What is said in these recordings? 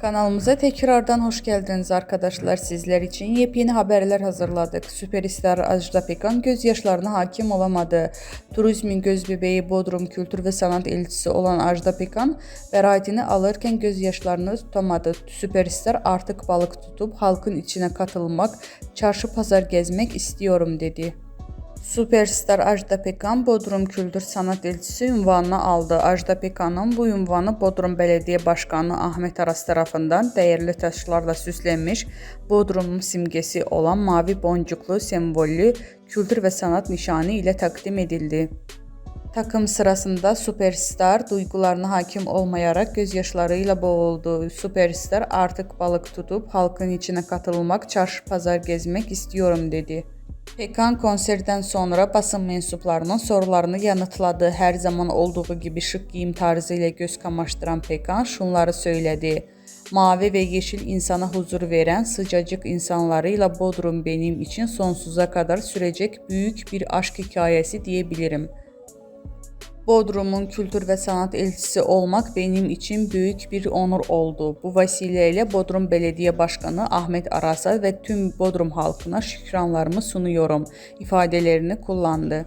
Kanalımıza tekrardan hoş geldiniz arkadaşlar. Sizler için yepyeni haberler hazırladık. Süperstar Ajda Pekan gözyaşlarına hakim olamadı. Turizmin göz bebeği Bodrum Kültür ve Sanat elçisi olan Ajda Pekan bəraətini alırken gözyaşlarını tutamadı. Süperstar artık balık tutup halkın içine katılmak, çarşı pazar gezmek istiyorum dedi. Superstar Ajda Pekan Bodrum Kültür Sanat Elçisi ünvanını aldı. Ajda Pekan'ın bu ünvanı Bodrum Belediye Başkanı Ahmet Aras tarafından değerli taşlarla süslenmiş Bodrum'un simgesi olan mavi boncuklu sembollü kültür ve sanat nişanı ile takdim edildi. Takım sırasında Superstar duygularına hakim olmayarak gözyaşlarıyla boğuldu. Superstar artık balık tutup halkın içine katılmak, çarşı pazar gezmek istiyorum dedi. Pekan konserdən sonra basın mensublarının sorularını yanıtladı. Hər zaman olduğu gibi şık giyim tarzı ilə göz kamaşdıran Pekan şunları söyledi. Mavi ve yeşil insana huzur veren sıcacık insanlarıyla Bodrum benim için sonsuza kadar sürecek büyük bir aşk hikayesi diyebilirim. Bodrum'un kültür ve sanat elçisi olmak benim için büyük bir onur oldu. Bu vesileyle Bodrum Belediye Başkanı Ahmet Aras'a ve tüm Bodrum halkına şükranlarımı sunuyorum ifadelerini kullandı.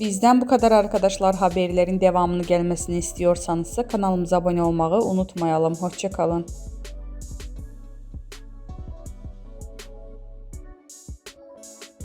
Bizden bu kadar arkadaşlar haberlerin devamını gelmesini istiyorsanız kanalımıza abone olmayı unutmayalım. Hoşçakalın.